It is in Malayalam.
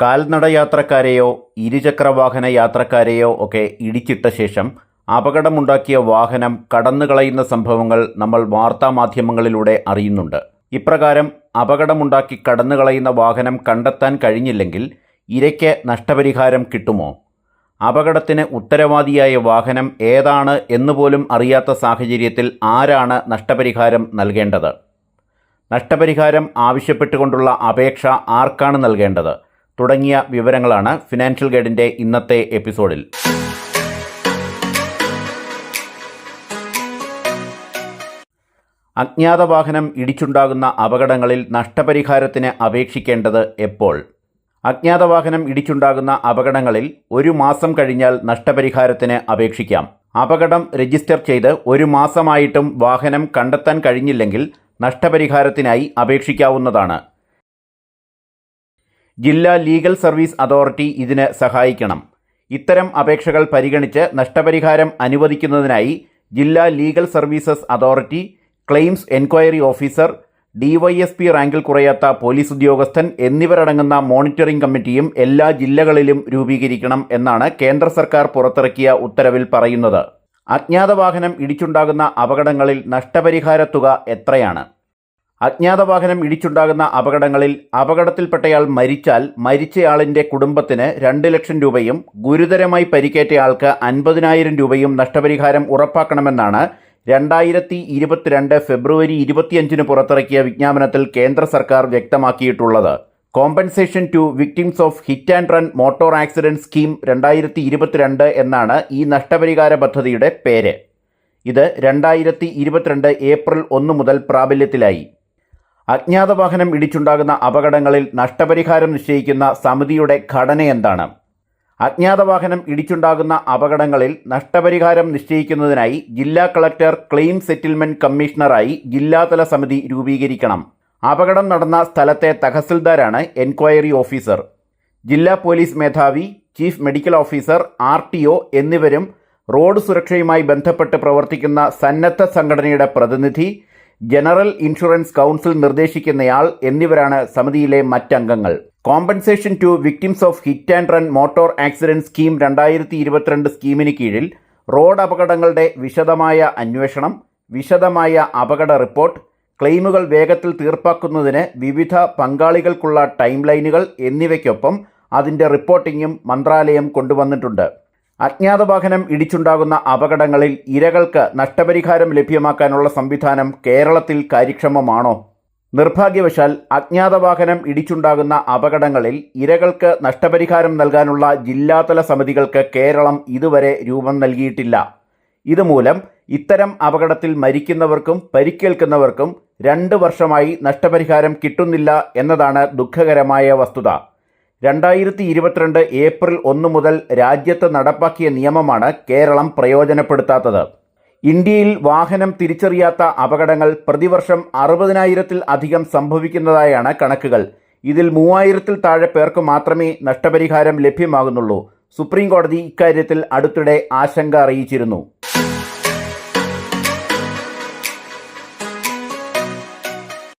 കാൽനട യാത്രക്കാരെയോ ഇരുചക്രവാഹന യാത്രക്കാരെയോ ഒക്കെ ഇടിച്ചിട്ട ശേഷം അപകടമുണ്ടാക്കിയ വാഹനം കടന്നുകളയുന്ന സംഭവങ്ങൾ നമ്മൾ വാർത്താമാധ്യമങ്ങളിലൂടെ അറിയുന്നുണ്ട്. ഇപ്രകാരം അപകടമുണ്ടാക്കി കടന്നുകളയുന്ന വാഹനം കണ്ടെത്താൻ കഴിഞ്ഞില്ലെങ്കിൽ ഇരയ്ക്ക് നഷ്ടപരിഹാരം കിട്ടുമോ? അപകടത്തിന് ഉത്തരവാദിയായ വാഹനം ഏതാണ് എന്നുപോലും അറിയാത്ത സാഹചര്യത്തിൽ ആരാണ് നഷ്ടപരിഹാരം നൽകേണ്ടത്? നഷ്ടപരിഹാരം ആവശ്യപ്പെട്ടുകൊണ്ടുള്ള അപേക്ഷ ആർക്കാണ് നൽകേണ്ടത്? തുടങ്ങിയ വിവരങ്ങളാണ് ഫിനാൻഷ്യൽ ഗൈഡിന്റെ ഇന്നത്തെ എപ്പിസോഡിൽ. അജ്ഞാത വാഹനം ഇടിച്ചുണ്ടാകുന്ന അപകടങ്ങളിൽ നഷ്ടപരിഹാരത്തിന് അപേക്ഷിക്കേണ്ടത് എപ്പോൾ? അജ്ഞാത വാഹനം ഇടിച്ചുണ്ടാകുന്ന അപകടങ്ങളിൽ ഒരു മാസം കഴിഞ്ഞാൽ നഷ്ടപരിഹാരത്തിന് അപേക്ഷിക്കാം. അപകടം രജിസ്റ്റർ ചെയ്ത് ഒരു മാസമായിട്ടും വാഹനം കണ്ടെത്താൻ കഴിഞ്ഞില്ലെങ്കിൽ നഷ്ടപരിഹാരത്തിനായി അപേക്ഷിക്കാവുന്നതാണ്. ജില്ലാ ലീഗൽ സർവീസ് അതോറിറ്റി ഇതിന് സഹായിക്കണം. ഇത്തരം അപേക്ഷകൾ പരിഗണിച്ച് നഷ്ടപരിഹാരം അനുവദിക്കുന്നതിനായി ജില്ലാ legal services authority claims enquiry officer DYSP റാങ്കിൽ കുറയാത്ത പോലീസ് ഉദ്യോഗസ്ഥൻ എന്നിവരടങ്ങുന്ന മോണിറ്ററിംഗ് കമ്മിറ്റിയും എല്ലാ ജില്ലകളിലും രൂപീകരിക്കണം എന്നാണ് കേന്ദ്ര സർക്കാർ പുറത്തിറക്കിയ ഉത്തരവിൽ പറയുന്നത്. അജ്ഞാത വാഹനം ഇടിച്ചുണ്ടാകുന്ന അപകടങ്ങളിൽ നഷ്ടപരിഹാര തുക എത്രയാണ്? അജ്ഞാത വാഹനം ഇടിച്ചുണ്ടാകുന്ന അപകടങ്ങളിൽ അപകടത്തിൽപ്പെട്ടയാൾ മരിച്ചാൽ മരിച്ചയാളിന്റെ കുടുംബത്തിന് രണ്ട് ലക്ഷം രൂപയും ഗുരുതരമായി പരിക്കേറ്റയാൾക്ക് അൻപതിനായിരം രൂപയും നഷ്ടപരിഹാരം ഉറപ്പാക്കണമെന്നാണ് രണ്ടായിരത്തി ഇരുപത്തിരണ്ട് ഫെബ്രുവരി ഇരുപത്തിയഞ്ചിന് പുറത്തിറക്കിയ വിജ്ഞാപനത്തിൽ കേന്ദ്ര സർക്കാർ വ്യക്തമാക്കിയിട്ടുള്ളത്. Compensation to victims of hit and run motor accident scheme രണ്ടായിരത്തി ഇരുപത്തിരണ്ട് എന്നാണ് ഈ നഷ്ടപരിഹാര പദ്ധതിയുടെ പേര്. ഇത് രണ്ടായിരത്തി ഇരുപത്തിരണ്ട് ഏപ്രിൽ ഒന്ന് മുതൽ പ്രാബല്യത്തിലായി. അജ്ഞാത വാഹനം ഇടിച്ചുണ്ടാകുന്ന അപകടങ്ങളിൽ നഷ്ടപരിഹാരം നിശ്ചയിക്കുന്ന സമിതിയുടെ ഘടന എന്താണ്? അജ്ഞാത വാഹനം ഇടിച്ചുണ്ടാകുന്ന അപകടങ്ങളിൽ നഷ്ടപരിഹാരം നിശ്ചയിക്കുന്നതിനായി ജില്ലാ കളക്ടർ ക്ലെയിം സെറ്റിൽമെന്റ് കമ്മീഷണറായി ജില്ലാതല സമിതി രൂപീകരിക്കണം. അപകടം നടന്ന സ്ഥലത്തെ തഹസിൽദാരാണ് എൻക്വയറി ഓഫീസർ. ജില്ലാ പോലീസ് മേധാവി ചീഫ് മെഡിക്കൽ ഓഫീസർ ആർ എന്നിവരും റോഡ് സുരക്ഷയുമായി ബന്ധപ്പെട്ട് പ്രവർത്തിക്കുന്ന സന്നദ്ധ സംഘടനയുടെ പ്രതിനിധി ജനറൽ ഇൻഷുറൻസ് കൗൺസിൽ നിർദ്ദേശിക്കുന്നയാൾ എന്നിവരാണ് സമിതിയിലെ മറ്റംഗങ്ങൾ. Compensation to victims of hit and run motor accident scheme രണ്ടായിരത്തി ഇരുപത്തിരണ്ട് സ്കീമിന് കീഴിൽ റോഡ് അപകടങ്ങളുടെ വിശദമായ അന്വേഷണം വിശദമായ അപകട റിപ്പോർട്ട് ക്ലെയിമുകൾ വേഗത്തിൽ തീർപ്പാക്കുന്നതിന് വിവിധ പങ്കാളികൾക്കുള്ള ടൈം ലൈനുകൾ എന്നിവയ്ക്കൊപ്പം അതിന്റെ റിപ്പോർട്ടിങ്ങും മന്ത്രാലയം കൊണ്ടുവന്നിട്ടുണ്ട്. അജ്ഞാത വാഹനം ഇടിച്ചുണ്ടാകുന്ന അപകടങ്ങളിൽ ഇരകൾക്ക് നഷ്ടപരിഹാരം ലഭ്യമാക്കാനുള്ള സംവിധാനം കേരളത്തിൽ കാര്യക്ഷമമാണോ? നിർഭാഗ്യവശാൽ അജ്ഞാതവാഹനം ഇടിച്ചുണ്ടാകുന്ന അപകടങ്ങളിൽ ഇരകൾക്ക് നഷ്ടപരിഹാരം നൽകാനുള്ള ജില്ലാതല സമിതികൾക്ക് കേരളം ഇതുവരെ രൂപം നൽകിയിട്ടില്ല. ഇതുമൂലം ഇത്തരം അപകടത്തിൽ മരിക്കുന്നവർക്കും പരിക്കേൽക്കുന്നവർക്കും രണ്ട് വർഷമായി നഷ്ടപരിഹാരം കിട്ടുന്നില്ല എന്നതാണ് ദുഃഖകരമായ വസ്തുത. രണ്ടായിരത്തി ഇരുപത്തിരണ്ട് ഏപ്രിൽ ഒന്ന് മുതൽ രാജ്യത്ത് നടപ്പാക്കിയ നിയമമാണ് കേരളം പ്രയോജനപ്പെടുത്താത്തത്. ഇന്ത്യയിൽ വാഹനം തിരിച്ചറിയാത്ത അപകടങ്ങൾ പ്രതിവർഷം അറുപതിനായിരത്തിൽ അധികം സംഭവിക്കുന്നതായാണ് കണക്കുകൾ. ഇതിൽ മൂവായിരത്തിൽ താഴെ പേർക്ക് മാത്രമേ നഷ്ടപരിഹാരം ലഭ്യമാകുന്നുള്ളൂ. സുപ്രീം കോടതി ഇക്കാര്യത്തിൽ അടുത്തിടെ ആശങ്ക അറിയിച്ചിരുന്നു.